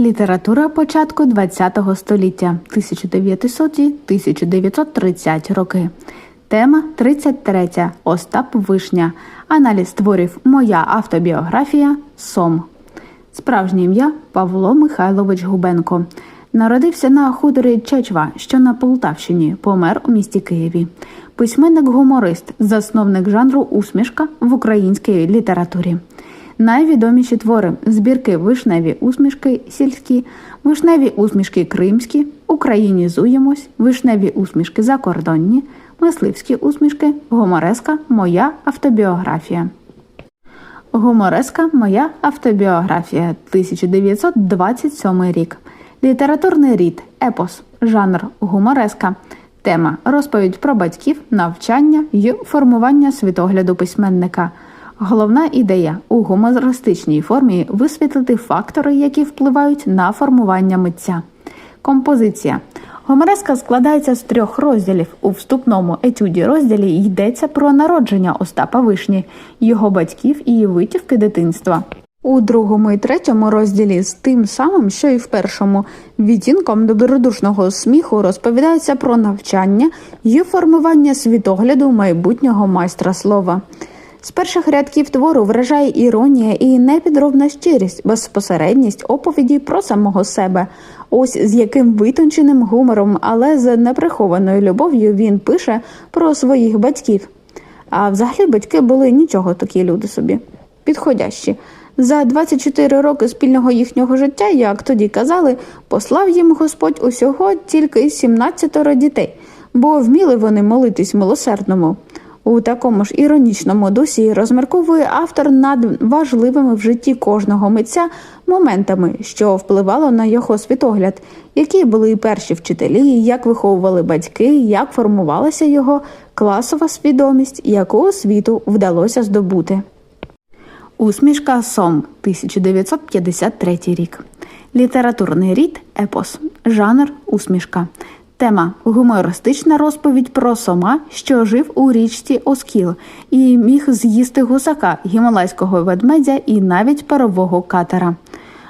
Література початку ХХ століття 1900-1930 роки. Тема 33. Остап Вишня. Аналіз творів Моя автобіографія. Сом. Справжнє ім'я Павло Михайлович Губенко. Народився на хуторі Чечва, що на Полтавщині, помер у місті Києві. Письменник-гуморист, засновник жанру усмішка в українській літературі. Найвідоміші твори збірки Вишневі усмішки сільські, вишневі усмішки кримські, Українізуємось, вишневі усмішки закордонні, мисливські усмішки, гумореска Моя автобіографія. Гумореска Моя автобіографія 1927 рік. Літературний рід, епос, жанр гумореска. Тема розповідь про батьків, навчання й формування світогляду письменника. Головна ідея у гумористичній формі висвітлити фактори, які впливають на формування митця. Композиція. Гомереска складається з трьох розділів. У вступному етюді розділі йдеться про народження Остапа Вишні, його батьків і витівки дитинства. У другому і третьому розділі з тим самим, що і в першому, відтінком добродушного сміху розповідається про навчання і формування світогляду майбутнього майстра слова. З перших рядків твору вражає іронія і непідробна щирість, безпосередність оповіді про самого себе. Ось з яким витонченим гумором, але з неприхованою любов'ю він пише про своїх батьків. А взагалі батьки були нічого такі люди собі, підходящі. За 24 роки спільного їхнього життя, як тоді казали, послав їм Господь усього тільки 17 дітей, бо вміли вони молитись милосердному. У такому ж іронічному дусі розмірковує автор над важливими в житті кожного митця моментами, що впливало на його світогляд, які були перші вчителі, як виховували батьки, як формувалася його класова свідомість, яку освіту вдалося здобути. Усмішка Сом 1953 рік. Літературний рід епос. Жанр усмішка. Тема гумористична розповідь про сома, що жив у річці Оскіл, і міг з'їсти гусака, гімалайського ведмедя і навіть парового катера.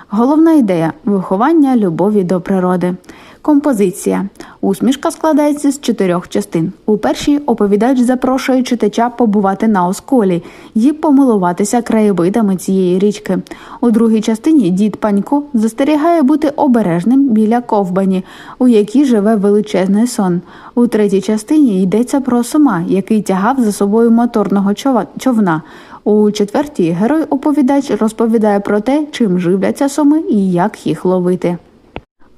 Головна ідея виховання любові до природи. Композиція. Усмішка складається з чотирьох частин. У першій оповідач запрошує читача побувати на осколі і помилуватися краєвидами цієї річки. У другій частині дід Панько застерігає бути обережним біля ковбані, у якій живе величезний сон. У третій частині йдеться про сома, який тягав за собою моторного човна. У четвертій герой оповідач розповідає про те, чим живляться соми і як їх ловити.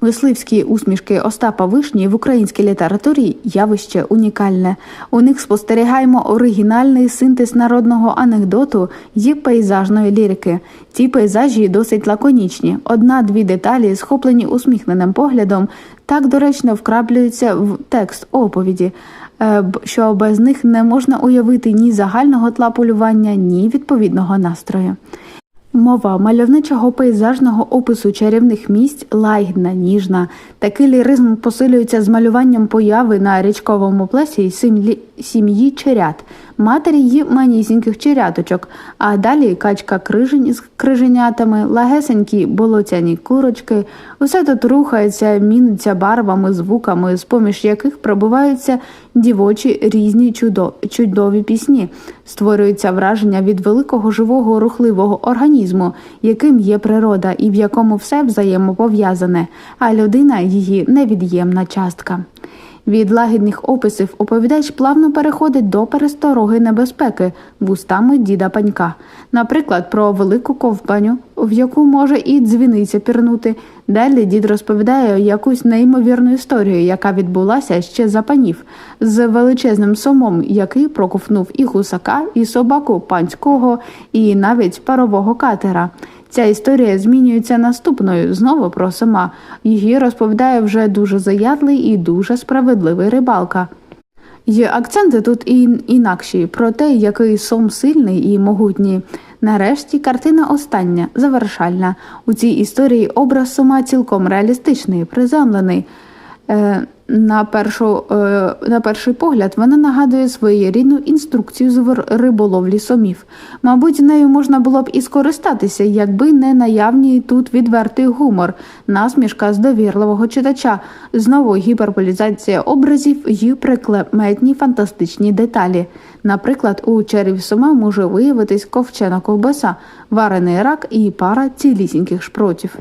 Мисливські усмішки Остапа Вишні в українській літературі явище унікальне. У них спостерігаємо оригінальний синтез народного анекдоту і пейзажної лірики. Ці пейзажі досить лаконічні. Одна-дві деталі, схоплені усміхненим поглядом, так доречно вкраплюються в текст оповіді. Е, що без них не можна уявити ні загального тла полювання, ні відповідного настрою. Мова мальовничого пейзажного опису чарівних місць лагідна, ніжна. Такий ліризм посилюється з малюванням появи на річковому плесі сім'ї черят, матері й манісіньких черяточок, а далі качка крижень з криженятами, лагесенькі болотяні курочки. Усе тут рухається, міниться барвами, звуками, з поміж яких пробуваються дівочі різні чудо, чудові пісні. Створюється враження від великого живого рухливого організму, яким є природа, і в якому все взаємопов'язане, а людина її невід'ємна частка. Від лагідних описів оповідач плавно переходить до перестороги небезпеки вустами діда панька, наприклад, про велику ковбаню, в яку може і дзвіниця пірнути. Далі дід розповідає якусь неймовірну історію, яка відбулася ще за панів, з величезним сомом, який проковнув і гусака, і собаку панського, і навіть парового катера. Ця історія змінюється наступною знову про сама. Її розповідає вже дуже заядлий і дуже справедливий рибалка. Є акценти тут і інакші про те, який сом сильний і могутній. Нарешті картина остання, завершальна. У цій історії образ сума цілком реалістичний, приземлений. Е, На, першу, е, на перший погляд вона нагадує своєрідну інструкцію з риболовлі сомів. Мабуть, нею можна було б і скористатися, якби не наявний тут відвертий гумор, насмішка з довірливого читача, знову гіперболізація образів і прикметні фантастичні деталі. Наприклад, у череві сома може виявитись ковчена ковбаса, варений рак і пара цілісіньких шпротів.